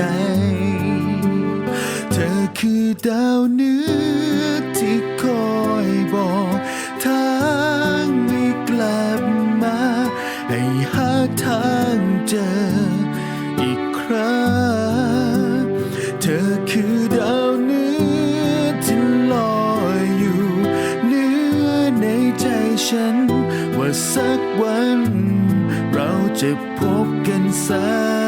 ใด เธอคือดาวเนื้อที่คอยบอกทางให้กลับมา ให้หาทางเจออีกครั้ง เธอคือดาวเนื้อที่ลอยอยู่เนื้อในใจฉัน ว่าสักวัน เราจะพบกันสัก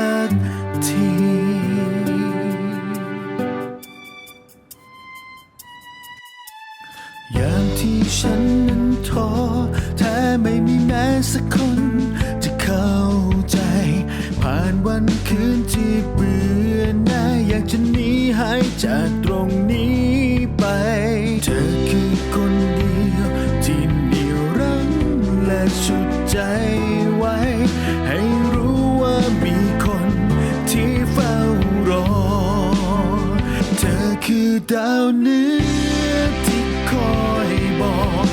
ชุดใจไว้ ให้รู้ว่ามีคนที่เฝ้ารอ เธอคือดาวเหนือที่คอยบอก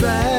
sad.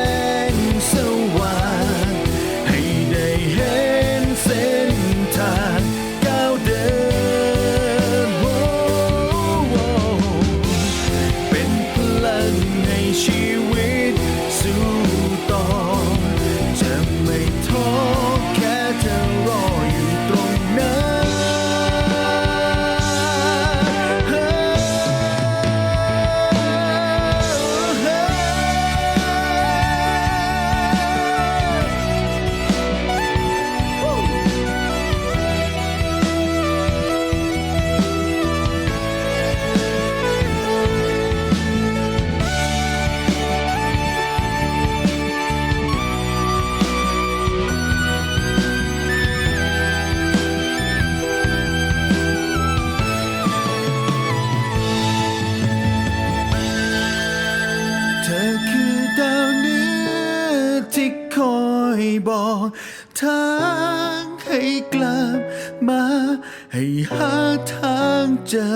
หาทางเจอ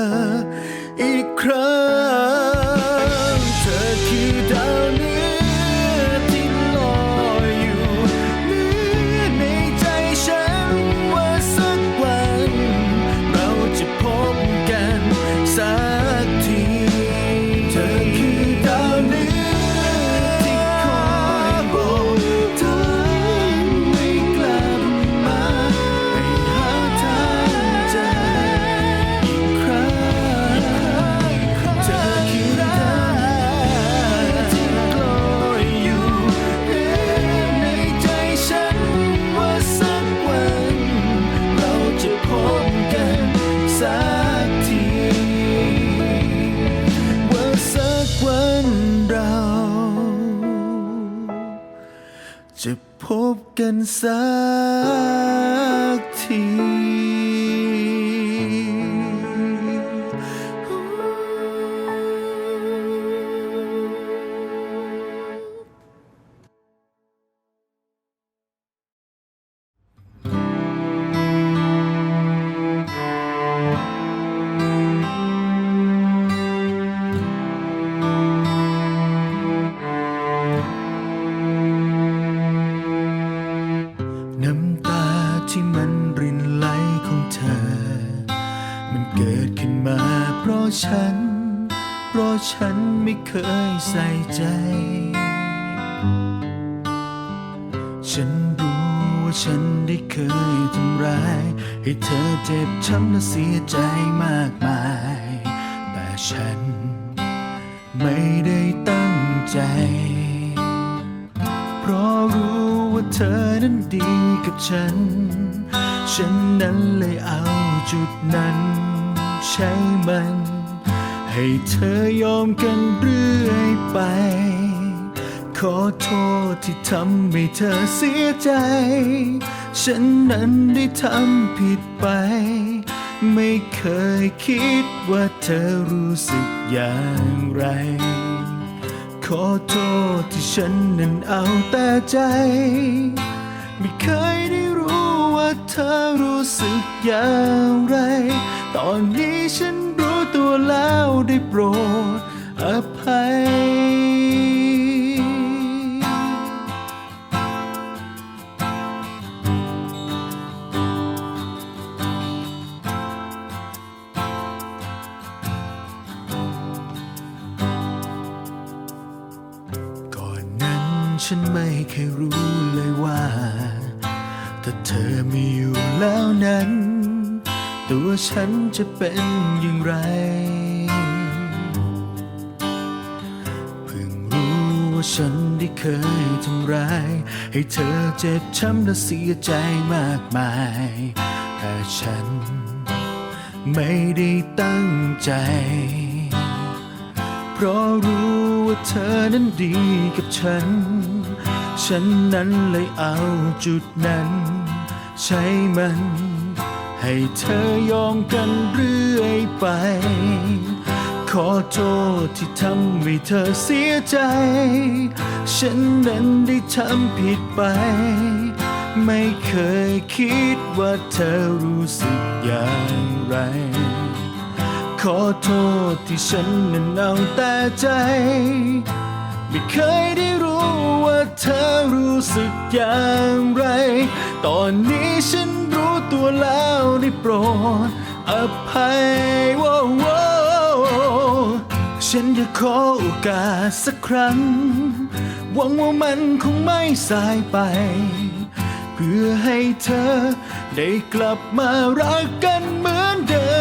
อีกครั้ง จะพบกันสักที ไม่ได้ตั้งใจ เพราะรู้ว่าเธอนั้นดีกับฉัน ฉันนั้นเลยเอาจุดนั้น ใช้มัน ให้เธอยอมกันเรื่อยไป ขอโทษที่ทำให้เธอเสียใจ ฉันนั้นได้ทำผิดไป ไม่เคยคิดว่าเธอรู้สึกอย่างไร ขอโทษที่ฉันนั้นเอาแต่ใจ ไม่เคยได้รู้ว่าเธอรู้สึกอย่างไร ตอนนี้ฉันรู้ตัวแล้วได้โปรดอภัย ฉันไม่เคยรู้เลยว่า ถ้าเธอมีอยู่แล้วนั้น ตัวฉันจะเป็นอย่างไร เพิ่งรู้ว่าฉันได้เคยทำร้าย ให้เธอเจ็บช้ำและเสียใจมากมาย แต่ฉันไม่ได้ตั้งใจ เพราะรู้ว่าเธอนั้นดีกับฉัน ฉันนั้นเลยเอาจุดนั้น ใช้มัน ให้เธอยอมกันเรื่อยไป ขอโทษที่ทำให้เธอเสียใจ ฉันนั้นได้ทำผิดไป ไม่เคยคิดว่าเธอรู้สึกอย่างไร ขอโทษที่ฉันนั้นเอาแต่ใจ ไม่เคยได้รู้ว่าเธอรู้สึกอย่างไร ตอนนี้ฉันรู้ตัวแล้วได้โปรดอภัยว้โว้ฉันอยากขอโอกาสสักครั้ง หวังว่ามันคงไม่สายไป เพื่อให้เธอได้กลับมารักกันเหมือนเดิม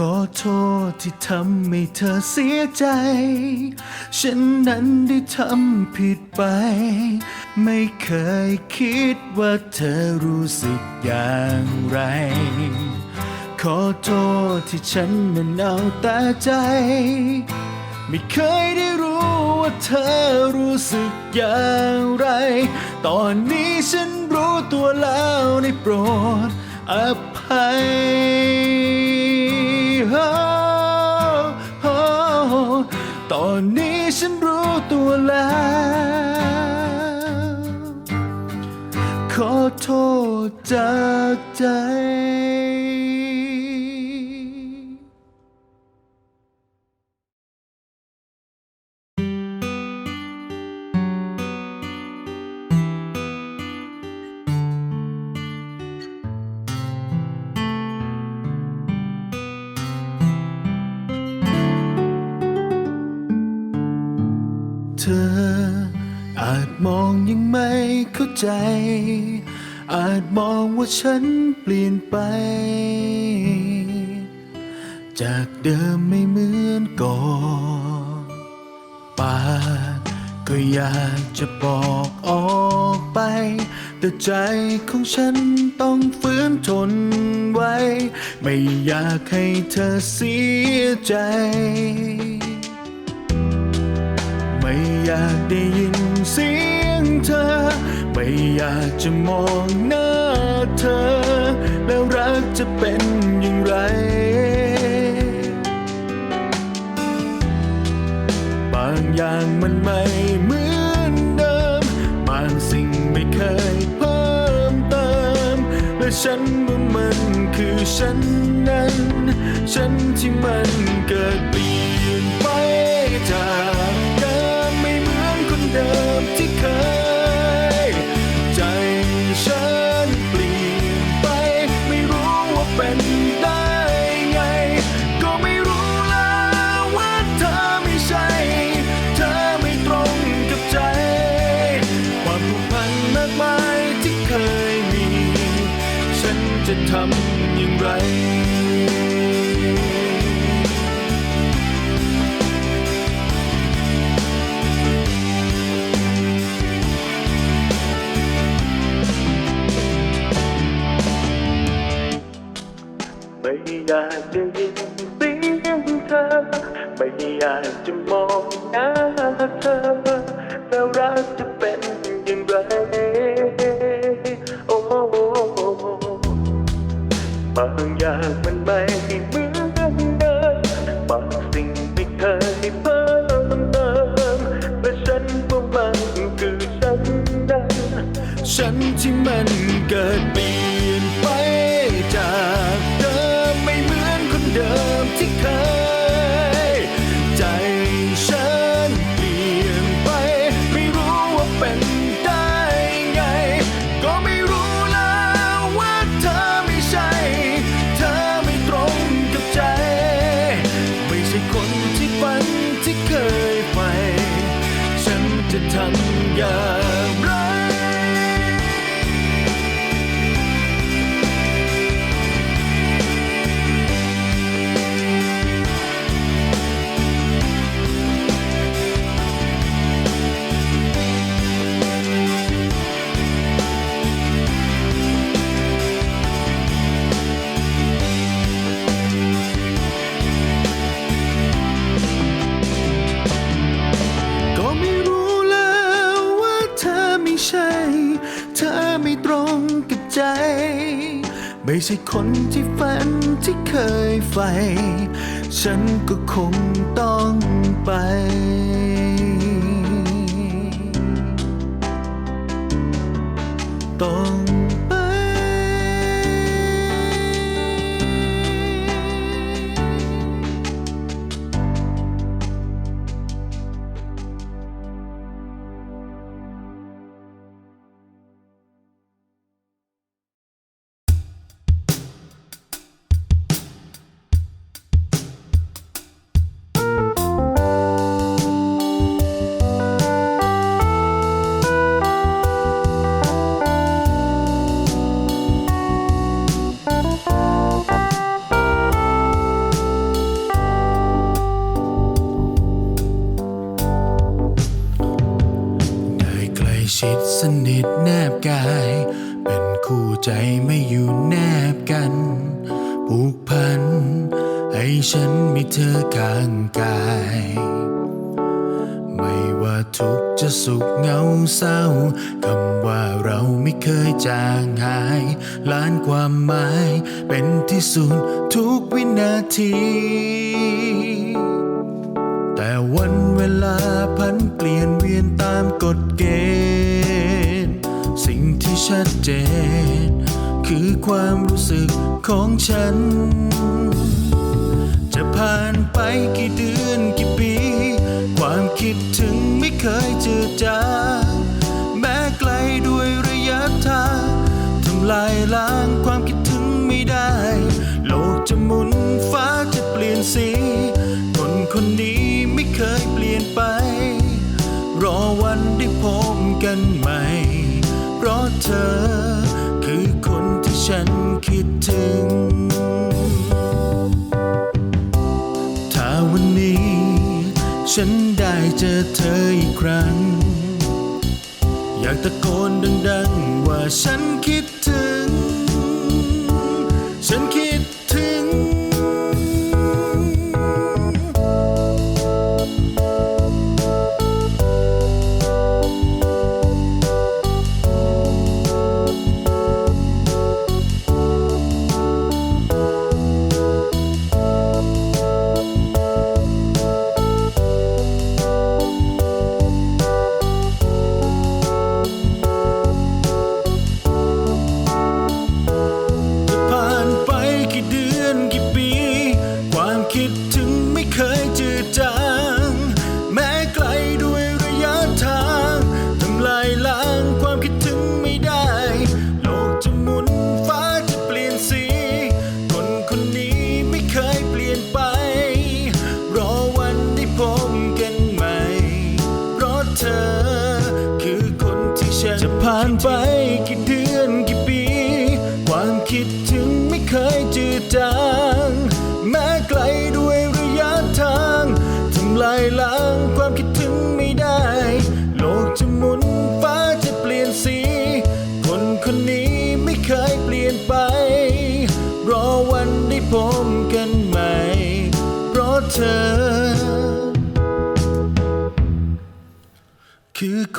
ขอโทษที่ทำให้เธอเสียใจ ฉันนั้นได้ทำผิดไป ไม่เคยคิดว่าเธอรู้สึกอย่างไร ขอโทษที่ฉันนั้นเอาแต่ใจ ไม่เคยได้รู้ว่าเธอรู้สึกอย่างไร ตอนนี้ฉันรู้ตัวแล้วได้โปรดอภัย โทษจากใจเธออาจมองยังไม่เข้าใจ อาจมองว่าฉันเปลี่ยนไป จากเดิมไม่เหมือนก่อนปากก็อยากจะบอกออกไป แต่ใจของฉันต้องฝืนทนไว้ ไม่อยากให้เธอเสียใจ ไม่อยากได้ยินเสียง เธอ ไม่อยากจะมองหน้าเธอ แล้วรักจะเป็นอย่างไร บางอย่างมันไม่เหมือนเดิม บางสิ่งไม่เคยเพิ่มเติม และฉันว่ามันคือฉันนั้น ฉันที่มันเกิดเปลี่ยนไปจาก ไม่ใช่คนที่ฝันที่เคยใฝ่ฉันก็คงต้องไป ต้องามกฎเกณฑ์ สิ่งที่ชัดเจน คือความรู้สึกของฉัน จะผ่านไปกี่เดือนกี่ปี ความคิดถึงไม่เคยจืดจางแม้ไกลด้วยระยะทางทำลายล้างความคิดถึงไม่ได้ โลกจะหมุนฟ้าจะเปลี่ยนสี จอเธออีกครั้ง อยากตะโกนดังๆ ว่าฉันคิด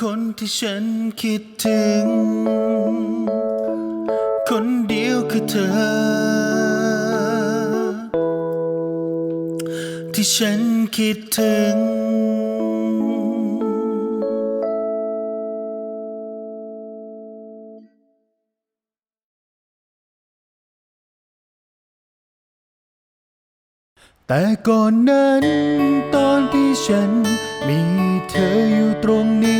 คนที่ฉันคิดถึง คนเดียวคือเธอ ที่ฉันคิดถึง แต่ก่อนนั้นตอนที่ฉันมีเธออยู่ตรงนี้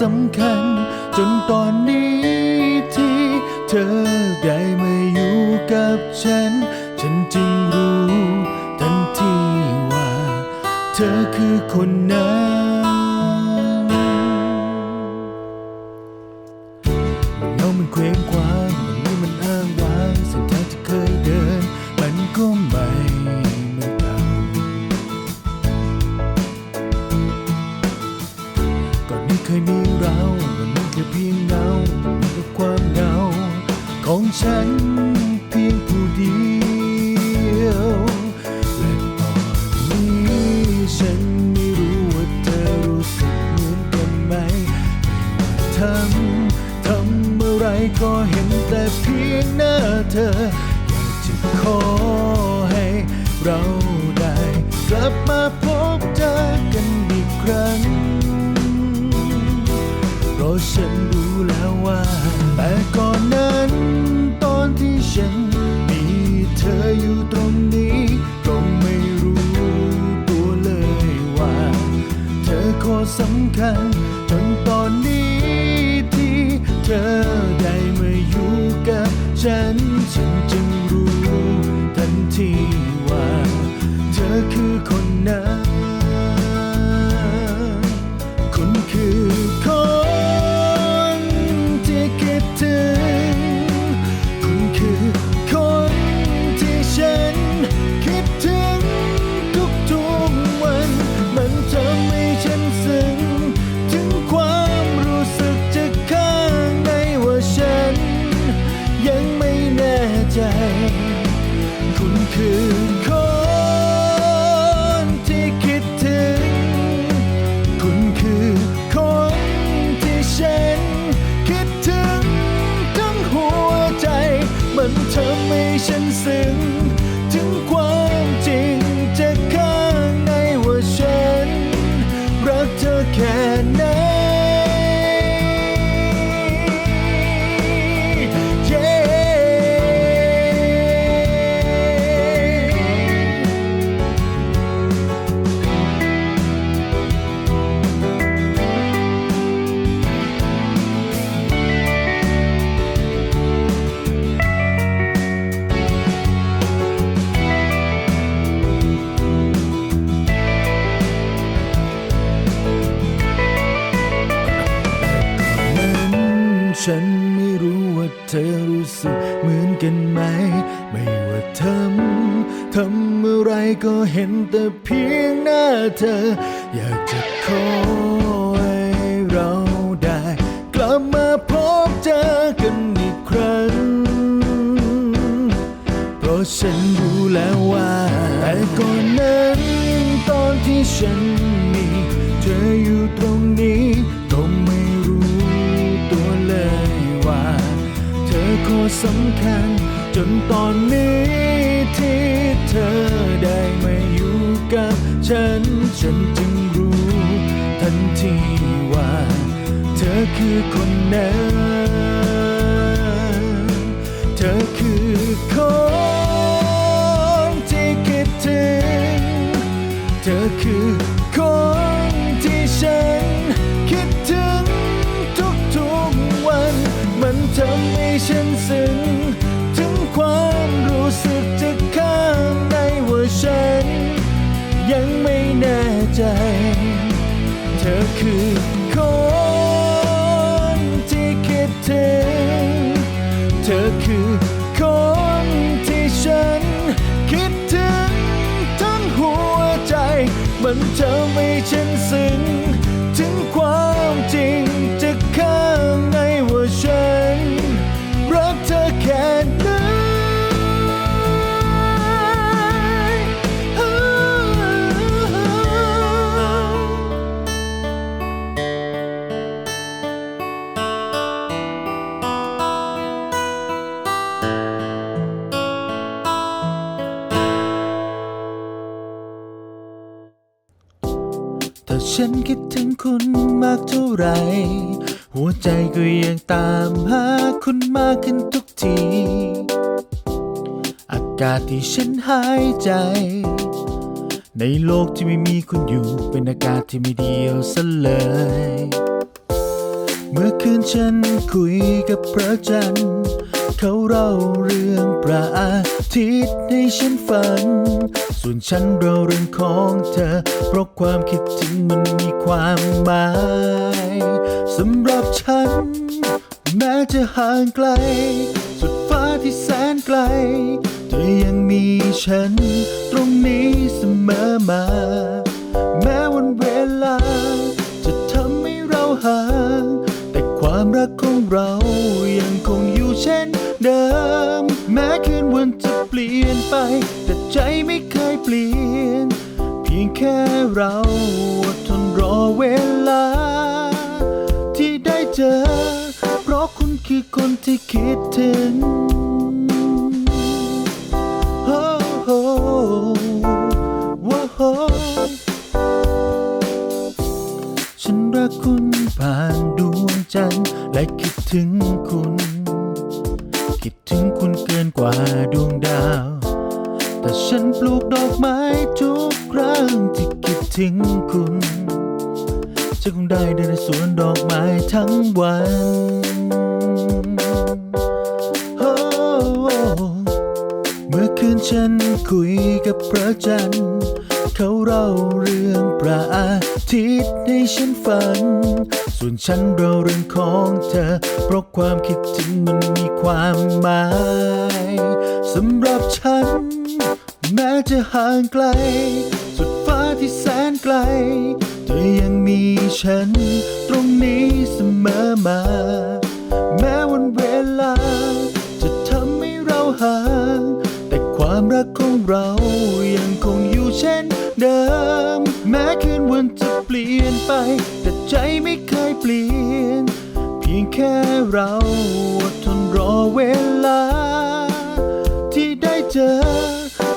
สำคัญ จนตอนนี้ที่เธอได้มาอยู่กับฉัน ฉันจึงรู้ทันทีว่า เธอคือคนนั้น ก็เห็นแต่เพียงหน้าเธอ อยากจะขอให้เราได้กลับมาพบเจอกันอีกครั้ง เพราะฉันรู้แล้วว่า แต่ก่อนนั้นตอนที่ฉันมีเธออยู่ตรงนี้ก็ไม่รู้ตัวเลยว่า เธอโคตรสำคัญ เห็นแต่เพียงหน้าเธอ ธอคือคนนั้นเธอ ฉันคิดถึงคุณมากเท่าไหรหัวใจก็ยังตามหาคุณมากขึ้นทุกที อากาศที่ฉันหายใจ ในโลกที่ไม่มีคุณอยู่ เป็นอากาศที่ไม่เดียวซะเลย เมื่อคืนฉันคุยกับพระจันทร์ เขาเล่าเรื่องพระอาทิตย์ให้ฉันฟัง ส่วนฉันเล่าเรื่องของเธอ เพราะความคิดถึงมันมีความหมายสำหรับฉัน แม้จะห่างไกล สุดฟ้าที่แสนไกล เธอยังมีฉัน ตรงนี้เสมอมา แม้วันเวลา จะทำให้เราห่าง แต่ความรักของเรายังคงอยู่เช่น เดิม แม้คืนวันจะเปลี่ยนไป แต่ใจไม่เคยเปลี่ยน เพียงแค่เราอดทนรอเวลา ที่ได้เจอ เพราะคุณคือคนที่คิดถึงโอ้โหว้โหฉันรักคุณผ่านดวงจันทร์และคิดถึงคุณ ถึงคุณเกินกว่าดวงดาว แต่ฉันปลูกดอกไม้ทุกครั้งที่คิดถึงคุณจะคงได้เดินในสวนดอกไม้ทั้งวันเมื่อคืนฉันคุยกับพระจันทร์ เขาเล่าเรื่องพระอาทิตย์ให้ฉันฟัง ส่วนฉันเล่าเรื่องของเธอ เพราะความคิดถึงมันมีความหมายสำหรับฉัน แม้จะห่างไกล สุดฟ้าที่แสนไกลเธอยังมีฉัน ตรงนี้เสมอมา แม้วันเวลา จะทำให้เราห่าง แต่ความรักของเรายังคงอยู่เช่นเดิม แม้คืนวันจะเปลี่ยนไป ใจไม่เคยเปลี่ยน เพียงแค่เราอดทนรอเวลา ที่ได้เจอ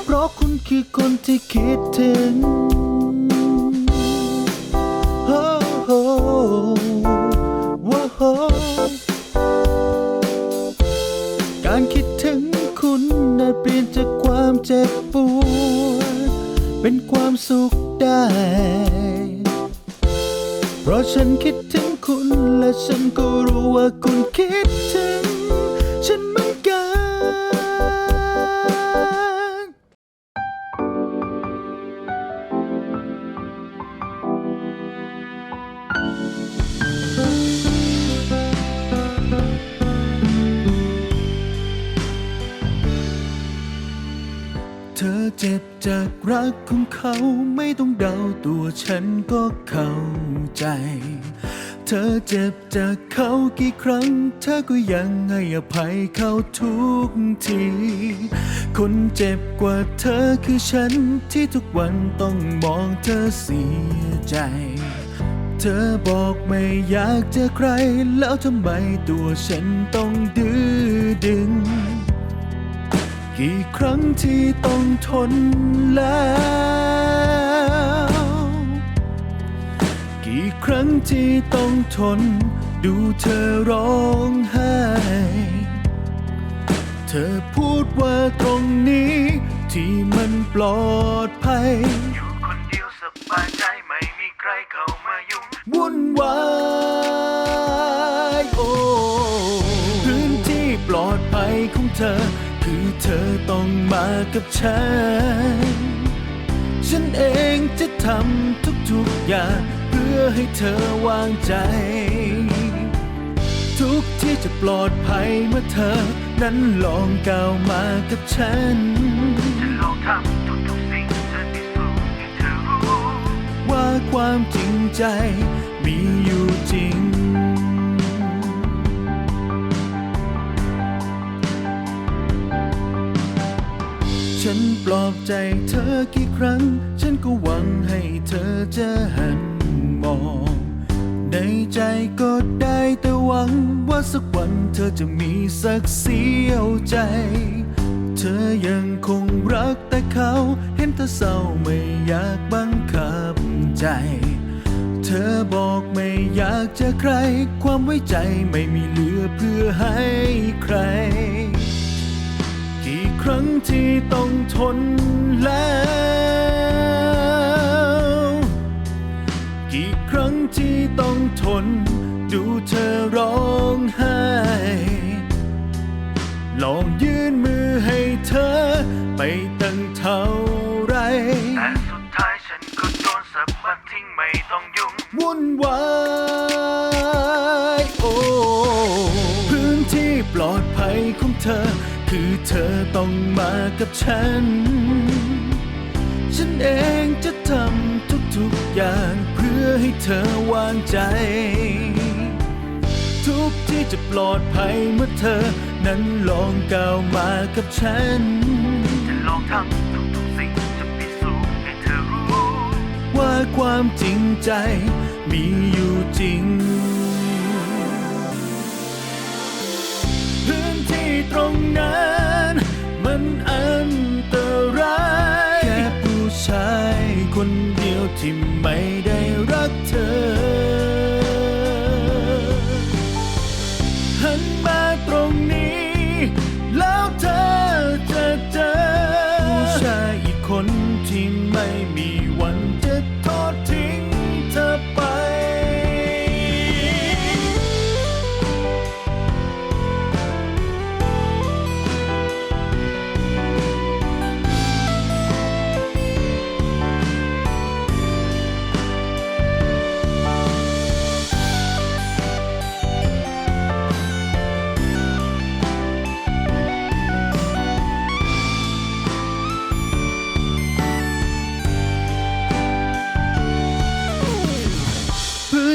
เพราะคุณคือคนที่คิดถึง ฉันคิดถึงคุณ และฉันก็รู้ว่าคุณคิดถึง ฉันเหมือนกัน เธอเจ็บจากรักของเขาไม่ต้องเดาตัวฉันก็เข้า ใจ เธอเจ็บจากเขากี่ครั้ง เธอก็ยังให้อภัยเขาทุกที คนเจ็บกว่าเธอคือฉันที่ทุกวันต้องมองเธอเสียใจ เธอบอกไม่อยากเจอใคร แล้วทำไมตัวฉันต้องดื้อดึงกี่ครั้งที่ต้องทนแล้ว กี่ครั้งที่ต้องทน ดูเธอร้องไห้ เธอพูดว่าตรงนี้ ที่มันปลอดภัย อยู่คนเดียวสบายใจไม่มีใครเข้ามายุ่งวุ่นวายโอ้พื้นที่ปลอดภัยของเธอ คือเธอต้องมากับฉัน ฉันเองจะทำทุกๆอย่าง พื่อให้เธอวางใจ ทุกที่จะปลอดภัยเมื่อเธอ นั้นลองก้าวมากับฉันจะลองทำทุกๆสิ่งจะพิสูจน์ให้เธอรู้ว่าความจริงใจมีอยู่จริงฉันปลอบใจเธอกี่ครั้ง ฉันก็หวังให้เธอจะหัน อ ในใจก็ได้แต่หวังว่าสักวันเธอจะมีสักเสี้ยวใจ เธอยังคงรักแต่เขา เห็นเธอเศร้าไม่อยากบังคับใจ เธอบอกไม่อยากจอใคร ความไว้ใจไม่มีเหลือเพื่อให้ใคร กี่ครั้งที่ต้องทนแล้ว ครั้งที่ต้องทน ดูเธอร้องไห้ ลองยื่นมือให้เธอ ไปตั้งเท่าไร แต่สุดท้ายฉันก็โดนสะบัดทิ้งไม่ต้องยุ่ง วุ่นวายโอ้พื้นที่ปลอดภัยของเธอ คือเธอต้องมากับฉัน ฉันเองจะทำ ทุกอย่างเพื่อให้เธอวางใจ ทุกที่จะปลอดภัยเมื่อเธอ นั้นลองก้าวมากับฉัน จะลองทำทุกๆสิ่งจะพิสูจน์ให้เธอรู้ ว่าความจริงใจมีอยู่จริง ที่ไม่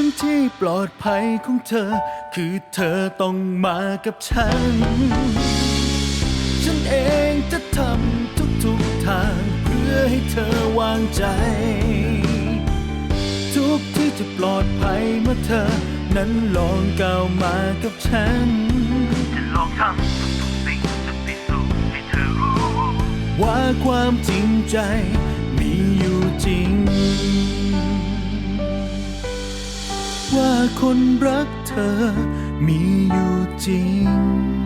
นที่ปลอดภัยของเธอ คือเธอต้องมากับฉัน ฉันเองจะทำทุกๆทาง เพื่อให้เธอวางใจ ทุกที่จะปลอดภัยเมื่อเธอ นั้นลองก้าวมากับฉันจะลองทำทุกๆสิ่งจะพิสูจน์ให้เธอรู้ ว่าความจริงใจมีอยู่จริง ว่าคนรักเธอมีอยู่จริง